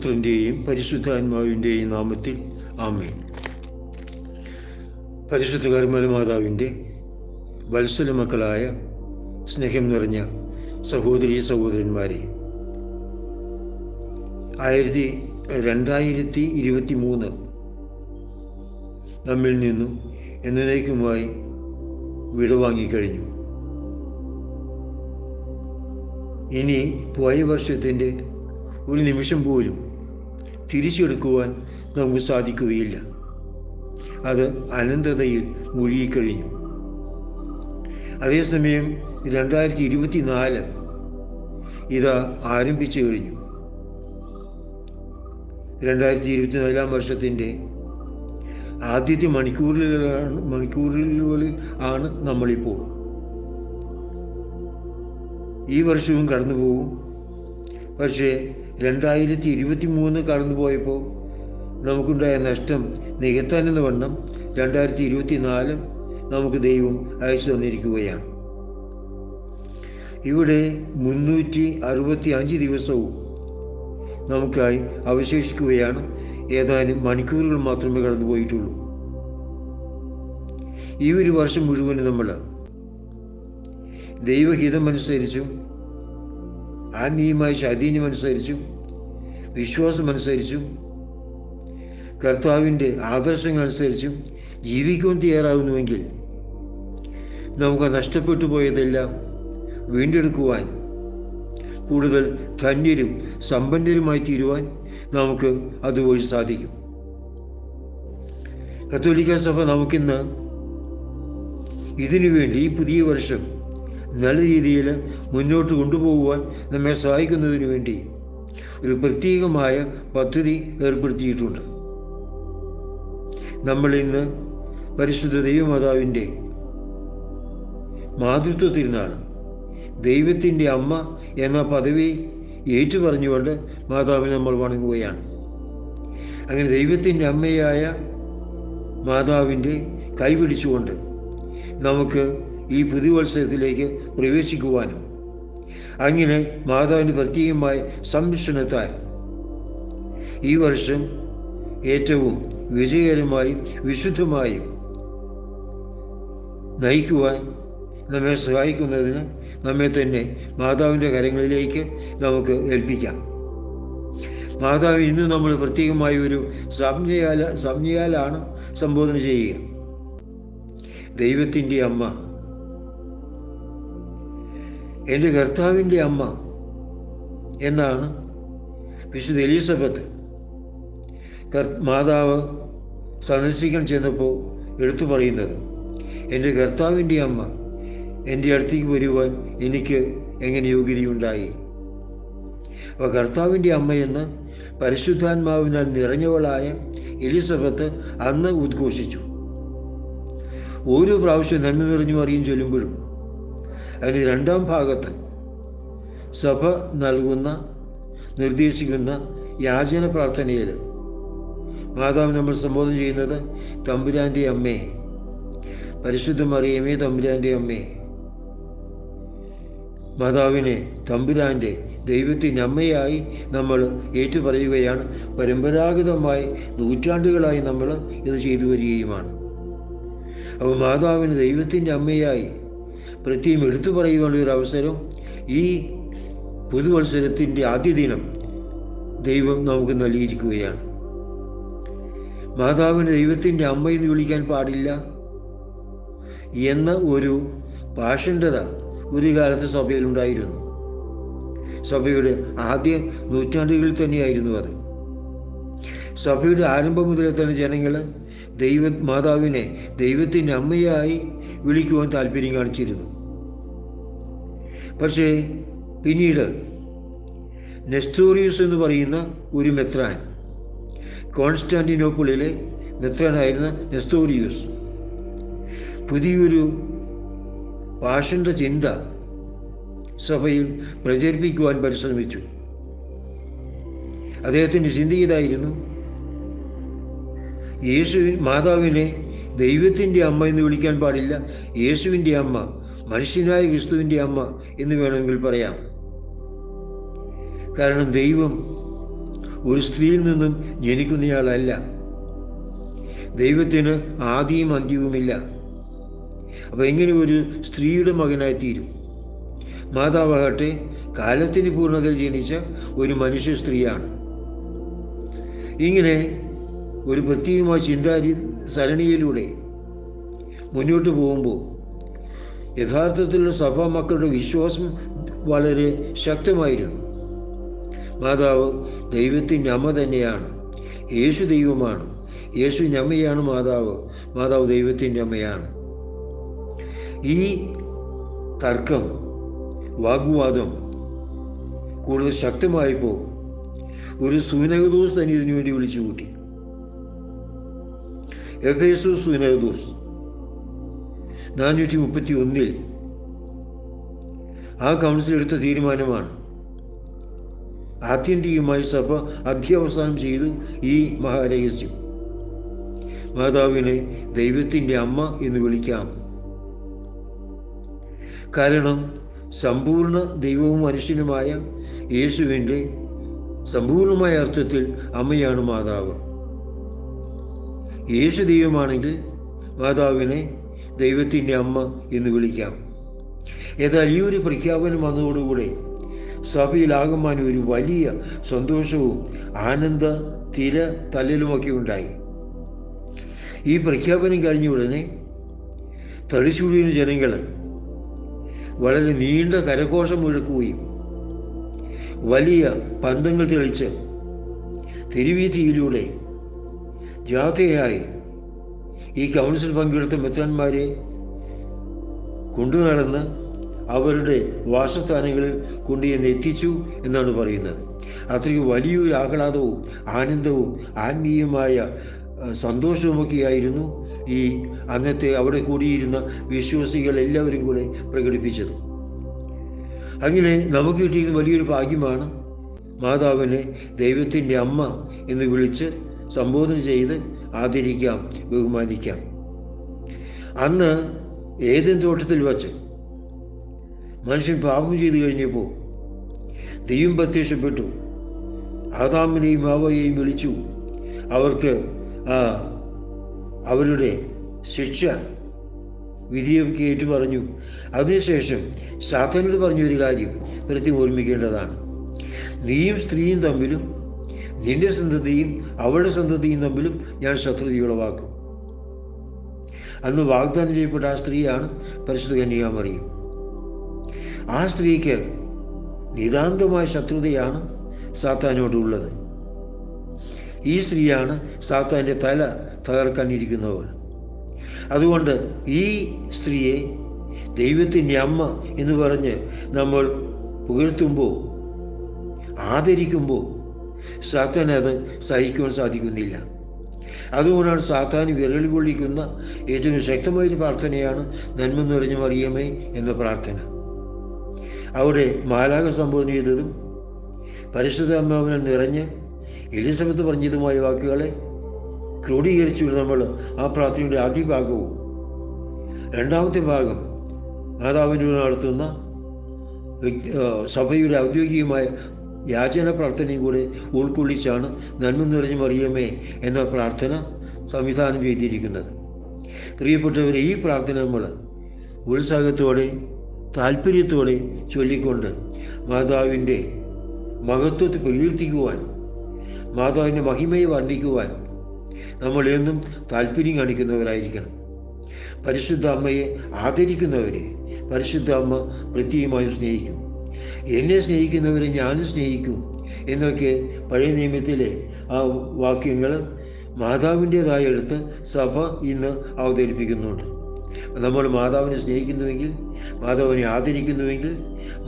പുത്രന്റെയും പരിശുദ്ധാത്മാവിന്റെയും നാമത്തിൽ ആമേൻ. പരിശുദ്ധ കർമ്മല മാതാവിന്റെ വത്സല മക്കളായ സ്നേഹം നിറഞ്ഞ സഹോദരി സഹോദരന്മാരെ ആയിരത്തി രണ്ടായിരത്തി ഇരുപത്തി മൂന്ന് നമ്മിൽ നിന്നും എന്നേക്കുമായി വിടവാങ്ങിക്കഴിഞ്ഞു ഇനി പോയ വർഷത്തിന്റെ ഒരു നിമിഷം പോലും തിരിച്ചെടുക്കുവാൻ നമുക്ക് സാധിക്കുകയില്ല. അത് അനന്തതയിൽ മുഴുകിക്കഴിഞ്ഞു. അതേസമയം രണ്ടായിരത്തി ഇരുപത്തി നാല് ഇത് ആരംഭിച്ചു കഴിഞ്ഞു. രണ്ടായിരത്തി ഇരുപത്തിനാലാം വർഷത്തിന്റെ ആദ്യത്തെ മണിക്കൂറുകളാണ് മണിക്കൂറുകളിൽ ആണ് നമ്മളിപ്പോൾ. ഈ വർഷവും കടന്നു പോകും പക്ഷേ രണ്ടായിരത്തി ഇരുപത്തി മൂന്ന് കടന്നു പോയപ്പോൾ നമുക്കുണ്ടായ നഷ്ടം നികത്താനെന്ന വണ്ണം രണ്ടായിരത്തി ഇരുപത്തി നാല് നമുക്ക് ദൈവം അയച്ചു തന്നിരിക്കുകയാണ്. ഇവിടെ മുന്നൂറ്റി അറുപത്തി അഞ്ച് ദിവസവും നമുക്കായി അവശേഷിക്കുകയാണ്. ഏതാനും മണിക്കൂറുകൾ മാത്രമേ കടന്നു പോയിട്ടുള്ളൂ ഈ ഒരു വർഷം മുഴുവനും നമ്മൾ ദൈവഹിതമനുസരിച്ചും ആത്മീയമായ സ്വാധീനമനുസരിച്ചും വിശ്വാസമനുസരിച്ചും കർത്താവിന്റെ ആദർശങ്ങളനുസരിച്ചും ജീവിക്കുവാൻ തയ്യാറാകുന്നുവെങ്കിൽ നമുക്ക് നഷ്ടപ്പെട്ടു പോയതെല്ലാം വീണ്ടെടുക്കുവാൻ കൂടുതൽ ധന്യരും സമ്പന്നരുമായി തീരുവാൻ നമുക്ക് അതുവഴി സാധിക്കും. കത്തോലിക്ക സഭ നമുക്കിന്ന് ഇതിനു വേണ്ടി ഈ പുതിയ വർഷം നല്ല രീതിയിൽ മുന്നോട്ട് കൊണ്ടുപോകുവാൻ നമ്മെ സഹായിക്കുന്നതിന് വേണ്ടി ഒരു പ്രത്യേകമായ പദ്ധതി ഏർപ്പെടുത്തിയിട്ടുണ്ട്. നമ്മൾ ഇന്ന് പരിശുദ്ധ ദൈവമാതാവിന്റെ മാതൃത്വ നിന്നാണ് ദൈവത്തിന്റെ അമ്മ എന്ന പദവി ഏറ്റുപറഞ്ഞുകൊണ്ട് മാതാവിനെ നമ്മൾ വണങ്ങുകയാണ്. അങ്ങനെ ദൈവത്തിന്റെ അമ്മയായ മാതാവിന്റെ കൈപിടിച്ചുകൊണ്ട് നമുക്ക് ഈ പുതുവത്സരത്തിലേക്ക് പ്രവേശിക്കുവാനും അങ്ങനെ മാതാവിന് പ്രത്യേകമായ സംരക്ഷണത്താൽ ഈ വർഷം ഏറ്റവും വിജയകരമായും വിശുദ്ധമായും നയിക്കുവാൻ നമ്മെ സഹായിക്കുന്നതിന് നമ്മെ തന്നെ മാതാവിന്റെ കരങ്ങളിലേക്ക് നമുക്ക് ഏൽപ്പിക്കാം. മാതാവ് ഇന്ന് നമ്മൾ പ്രത്യേകമായ ഒരു സംജ്ഞയാല സംജ്ഞയാലാണ് സംബോധന ചെയ്യുക. ദൈവത്തിന്റെ അമ്മ എന്റെ കർത്താവിന്റെ അമ്മ എന്നാണ് വിശുദ്ധ എലിസബത്ത് മാതാവ് സന്ദർശിക്കാൻ ചെന്നപ്പോൾ എടുത്തു പറയുന്നത് എന്റെ കർത്താവിന്റെ അമ്മ എന്റെ അടുത്തേക്ക് വരുവാൻ എനിക്ക് എങ്ങനെ യോഗ്യതയുണ്ടായി? അപ്പോൾ കർത്താവിന്റെ അമ്മയെന്ന് പരിശുദ്ധാത്മാവിനാൽ നിറഞ്ഞവളായ എലിസബത്ത് അന്ന് ഉദ്ഘോഷിച്ചു. ഓരോ പ്രാവശ്യം നന്മ നിറഞ്ഞു അറിയും ചൊല്ലുമ്പോഴും അതിന് രണ്ടാം ഭാഗത്ത് സഭ നൽകുന്ന നിർദ്ദേശിക്കുന്ന യാചന പ്രാർത്ഥനയിൽ മാതാവ് നമ്മൾ സംബോധന ചെയ്യുന്നത് തമ്പുരാന്റെ അമ്മേ പരിശുദ്ധ മറിയമേ തമ്പുരാന്റെ അമ്മേ മാതാവിനെ തമ്പുരാന്റെ ദൈവത്തിന്റെ അമ്മയായി നമ്മൾ ഏറ്റുപറയുകയാണ്. പരമ്പരാഗതമായി നൂറ്റാണ്ടുകളായി നമ്മൾ ഇത് ചെയ്തു വരികയുമാണ്. അപ്പോൾ മാതാവിന് ദൈവത്തിന്റെ അമ്മയായി പ്രത്യേകം എടുത്തു പറയുവാനുള്ള ഒരു അവസരം ഈ പുതുവത്സരത്തിന്റെ ആദ്യ ദിനം ദൈവം നമുക്ക് നൽകിയിരിക്കുകയാണ്. മാതാവിന് ദൈവത്തിന്റെ അമ്മ എന്ന് വിളിക്കാൻ പാടില്ല എന്ന ഒരു പാഷണ്ഡത ഒരു കാലത്ത് സഭയിലുണ്ടായിരുന്നു സഭയുടെ ആദ്യ നൂറ്റാണ്ടുകളിൽ തന്നെയായിരുന്നു അത്. സഭയുടെ ആരംഭം മുതലേ തന്നെ ജനങ്ങൾ ദൈവ മാതാവിനെ ദൈവത്തിന്റെ അമ്മയായി വിളിക്കുവാൻ താല്പര്യം കാണിച്ചിരുന്നു. പക്ഷേ പിന്നീട് നെസ്റ്റോറിയസ് എന്ന് പറയുന്ന ഒരു മെത്രാൻ കോൺസ്റ്റാന്റിനോപ്പിളിലെ മെത്രാനായിരുന്ന നെസ്റ്റോറിയസ് പുതിയൊരു പാഷണ്ട ചിന്ത സഭയിൽ പ്രചരിപ്പിക്കുവാൻ പരിശ്രമിച്ചു. അദ്ദേഹത്തിന്റെ ചിന്ത ഇതായിരുന്നു. യേശുവിൻ മാതാവിനെ ദൈവത്തിന്റെ അമ്മ എന്ന് വിളിക്കാൻ പാടില്ല യേശുവിന്റെ അമ്മ മനുഷ്യനായ ക്രിസ്തുവിന്റെ അമ്മ എന്ന് വേണമെങ്കിൽ പറയാം. കാരണം ദൈവം ഒരു സ്ത്രീയിൽ നിന്നും ജനിക്കുന്നയാളല്ല. ദൈവത്തിന് ആദിയും അന്ത്യവുമില്ല. അപ്പോൾ എങ്ങനെ ഒരു സ്ത്രീയുടെ മകനായി തീരും മാതാവാകട്ടെ കാലത്തിന് പൂർണതയിൽ ജനിച്ച ഒരു മനുഷ്യ സ്ത്രീയാണ്. ഇങ്ങനെ ഒരു പ്രത്യേകമായ ചിന്താരി സരണിയിലൂടെ മുന്നോട്ട് പോകുമ്പോൾ യഥാർത്ഥത്തിലുള്ള സഭാ മക്കളുടെ വിശ്വാസം വളരെ ശക്തമായിരുന്നു. മാതാവ് ദൈവത്തിന്റെ അമ്മ തന്നെയാണ്. യേശു ദൈവമാണ്. യേശുവിന്റെ അമ്മയാണ് മാതാവ്. മാതാവ് ദൈവത്തിന്റെ അമ്മയാണ്. ഈ തർക്കം വാഗ്വാദം കൂടുതൽ ശക്തമായപ്പോൾ ഒരു സൂനകദോസ് തന്നെ ഇതിനുവേണ്ടി വിളിച്ചു കൂട്ടി എഫേസു സൂനകദോസ് നാനൂറ്റി മുപ്പത്തി ഒന്നിൽ ആ കൗൺസിൽ എടുത്ത തീരുമാനമാണ്. ആത്യന്തികമായി സഭ അധ്യവസാനം ചെയ്തു ഈ മഹാരഹസ്യം. മാതാവിനെ ദൈവത്തിന്റെ അമ്മ എന്ന് വിളിക്കാം. കാരണം സമ്പൂർണ ദൈവവും മനുഷ്യനുമായ യേശുവിന്റെ സമ്പൂർണമായ അർത്ഥത്തിൽ അമ്മയാണ് മാതാവ്. യേശു ദൈവമാണെങ്കിൽ മാതാവിനെ ദൈവത്തിന്റെ അമ്മ എന്ന് വിളിക്കാം. എന്നാൽ ഈ ഒരു പ്രഖ്യാപനം വന്നതോടുകൂടെ സഭയിലാകമാൻ ഒരു വലിയ സന്തോഷവും ആനന്ദ തിര തല്ലലുമൊക്കെ ഉണ്ടായി. ഈ പ്രഖ്യാപനം കഴിഞ്ഞ ഉടനെ തടിച്ചുടിയുന്ന ജനങ്ങൾ വളരെ നീണ്ട കരഘോഷം മുഴക്കുകയും വലിയ പന്തങ്ങൾ തെളിച്ച് തെരുവീതിയിലൂടെ ജാഥയായി. ഈ കൗൺസിൽ പങ്കെടുത്ത മെത്രാന്മാരെ കൊണ്ടുനടന്ന് അവരുടെ വാസസ്ഥാനങ്ങളിൽ കൊണ്ടുചെന്ന് എത്തിച്ചു എന്നാണ് പറയുന്നത്. അത്രയും വലിയൊരു ആഹ്ലാദവും ആനന്ദവും ആത്മീയമായ സന്തോഷവുമൊക്കെയായിരുന്നു ഈ അന്നത്തെ അവിടെ കൂടിയിരുന്ന വിശ്വാസികൾ എല്ലാവരും കൂടെ പ്രകടിപ്പിച്ചത്. അങ്ങനെ നമുക്ക് കിട്ടിയത് വലിയൊരു ഭാഗ്യമാണ്. മാതാവിനെ ദൈവത്തിന്റെ അമ്മ എന്ന് വിളിച്ച് സംബോധന ചെയ്ത് ആദരിക്കാം ബഹുമാനിക്കാം. അന്ന് ഏതൻ തോട്ടത്തിൽ വച്ച് മനുഷ്യൻ പാപം ചെയ്തു കഴിഞ്ഞപ്പോൾ ദൈവം പ്രത്യക്ഷപ്പെട്ടു. ആദാമിനെയും ആവയെയും വിളിച്ചു. അവർക്ക് അവരുടെ ശിക്ഷ വിധിയൊക്കെ ഏറ്റു പറഞ്ഞു അതിനുശേഷം സാധനോട് പറഞ്ഞൊരു കാര്യം പ്രത്യേകം ഓർമ്മിക്കേണ്ടതാണ്. നീയും സ്ത്രീയും തമ്മിലും നിന്റെ സന്തതിയും അവളുടെ സന്തതിയും തമ്മിലും ഞാൻ ശത്രുതയുളവാക്കും അന്ന് വാഗ്ദാനം ചെയ്യപ്പെട്ട ആ സ്ത്രീയാണ് പരിശുദ്ധ കന്യാമറിയും ആ സ്ത്രീക്ക് നിതാന്തമായ ശത്രുതയാണ് സാത്താനോടുള്ളത്. ഈ സ്ത്രീയാണ് സാത്താന്റെ തല തകർക്കാനിരിക്കുന്നവൾ. അതുകൊണ്ട് ഈ സ്ത്രീയെ ദൈവത്തിന്റെ അമ്മ എന്ന് പറഞ്ഞ് നമ്മൾ പുകഴ്ത്തുമ്പോൾ ആദരിക്കുമ്പോൾ സാത്താൻ അത് സഹിക്കുവാൻ സാധിക്കുന്നില്ല. അതുകൊണ്ടാണ് സാത്താൻ വിരൽ കൊള്ളിക്കുന്ന ഏറ്റവും ശക്തമായ പ്രാർത്ഥനയാണ് നന്മ നിറഞ്ഞ മറിയമേ എന്ന പ്രാർത്ഥന. അവിടെ മാലാക സംബോധന ചെയ്തതും പരിശുദ്ധ അമ്മാവിനെ നിറഞ്ഞ് എലിസബത്ത് പറഞ്ഞതുമായ വാക്കുകളെ ക്രോഡീകരിച്ചു നമ്മൾ ആ പ്രാർത്ഥനയുടെ ആദ്യ ഭാഗവും രണ്ടാമത്തെ ഭാഗം മാതാവിനോട് നടത്തുന്ന സഭയുടെ ഔദ്യോഗികമായ യാചന പ്രാർത്ഥനയും കൂടെ ഉൾക്കൊള്ളിച്ചാണ് നന്മ നിറഞ്ഞു മറിയമേ എന്ന പ്രാർത്ഥന സംവിധാനം ചെയ്തിരിക്കുന്നത്. പ്രിയപ്പെട്ടവരെ ഈ പ്രാർത്ഥന നമ്മൾ ഉത്സാഹത്തോടെ താല്പര്യത്തോടെ ചൊല്ലിക്കൊണ്ട് മാതാവിന്റെ മഹത്വത്തെ പ്രകീർത്തിക്കുവാൻ മാതാവിന്റെ മഹിമയെ വർണിക്കുവാൻ നമ്മൾ എന്നും താല്പര്യം കാണിക്കുന്നവരായിരിക്കണം. പരിശുദ്ധ അമ്മയെ ആദരിക്കുന്നവരെ പരിശുദ്ധ അമ്മ പ്രത്യേകമായും സ്നേഹിക്കും എന്നെ സ്നേഹിക്കുന്നവരെ ഞാനും സ്നേഹിക്കും. എന്നൊക്കെ പഴയ നിയമത്തിലെ ആ വാക്യങ്ങൾ മാതാവിന്റേതായ എടുത്ത് സഭ ഇന്ന് അവതരിപ്പിക്കുന്നുണ്ട്. നമ്മൾ മാതാവിനെ സ്നേഹിക്കുന്നുവെങ്കിൽ മാതാവിനെ ആദരിക്കുന്നുവെങ്കിൽ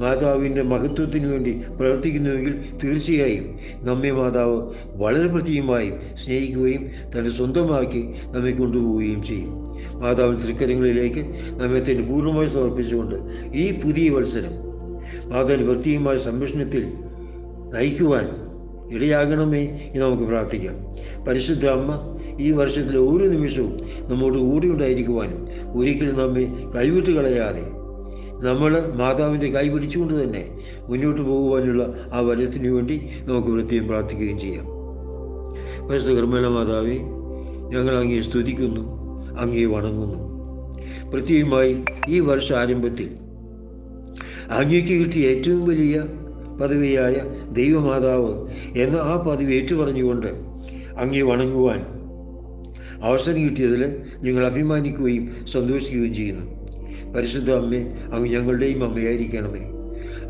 മാതാവിന്റെ മഹത്വത്തിന് വേണ്ടി പ്രവർത്തിക്കുന്നുവെങ്കിൽ തീർച്ചയായും നമ്മെ മാതാവ് വളരെ പ്രത്യേകമായും സ്നേഹിക്കുകയും തന്നെ സ്വന്തമാക്കി നമ്മെ കൊണ്ടുപോവുകയും ചെയ്യും. മാതാവിന്റെ തൃക്കരങ്ങളിലേക്ക് നമ്മെ തന്നെ പൂർണമായി സമർപ്പിച്ചുകൊണ്ട് ഈ പുതിയ വത്സരം മാതാവിന്റെ വൃത്തിയുമായ സംരക്ഷണത്തിൽ നയിക്കുവാൻ ഇടയാകണമേ എന്ന് നമുക്ക് പ്രാർത്ഥിക്കാം. പരിശുദ്ധ അമ്മ ഈ വർഷത്തിലെ ഓരോ നിമിഷവും നമ്മോട് കൂടി ഉണ്ടായിരിക്കുവാനും ഒരിക്കലും നമ്മെ കൈവിട്ട് കളയാതെ നമ്മൾ മാതാവിന്റെ കൈ പിടിച്ചുകൊണ്ട് തന്നെ മുന്നോട്ട് പോകുവാനുള്ള ആ വലത്തിനു വേണ്ടി നമുക്ക് വൃത്തിയും പ്രാർത്ഥിക്കുകയും ചെയ്യാം. പരിശുദ്ധ കർമ്മല മാതാവേ ഞങ്ങൾ അങ്ങേ സ്തുതിക്കുന്നു അങ്ങേ വണങ്ങുന്നു. പ്രത്യേകമായി ഈ വർഷ ആരംഭത്തിൽ അങ്ങേക്ക് കിട്ടിയ ഏറ്റവും വലിയ പദവിയായ ദൈവമാതാവ് എന്ന ആ പദവി ഏറ്റുപറഞ്ഞുകൊണ്ട് അങ്ങേ വണങ്ങുവാൻ അവസരം കിട്ടിയതിൽ ഞങ്ങൾ അഭിമാനിക്കുകയും സന്തോഷിക്കുകയും ചെയ്യുന്നു. പരിശുദ്ധ അമ്മേ അങ്ങ് ഞങ്ങളുടെയും അമ്മയായിരിക്കണമേ.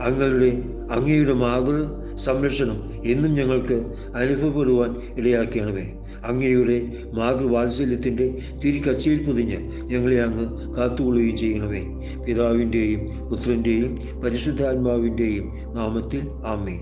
അങ്ങയുടെ അങ്ങയുടെ മാതൃ സംരക്ഷണം എന്നും ഞങ്ങൾക്ക് അനുഭവപ്പെടുവാൻ ഇടയാക്കിയണമേ. അങ്ങയുടെ മാതൃവാത്സല്യത്തിന്റെ തിരിക്കച്ചയിൽ പൊതിഞ്ഞ് ഞങ്ങളെ അങ്ങ് കാത്തുകൊള്ളുകയും ചെയ്യണമേ. പിതാവിന്റെയും പുത്രന്റെയും പരിശുദ്ധാത്മാവിന്റെയും നാമത്തിൽ ആമേ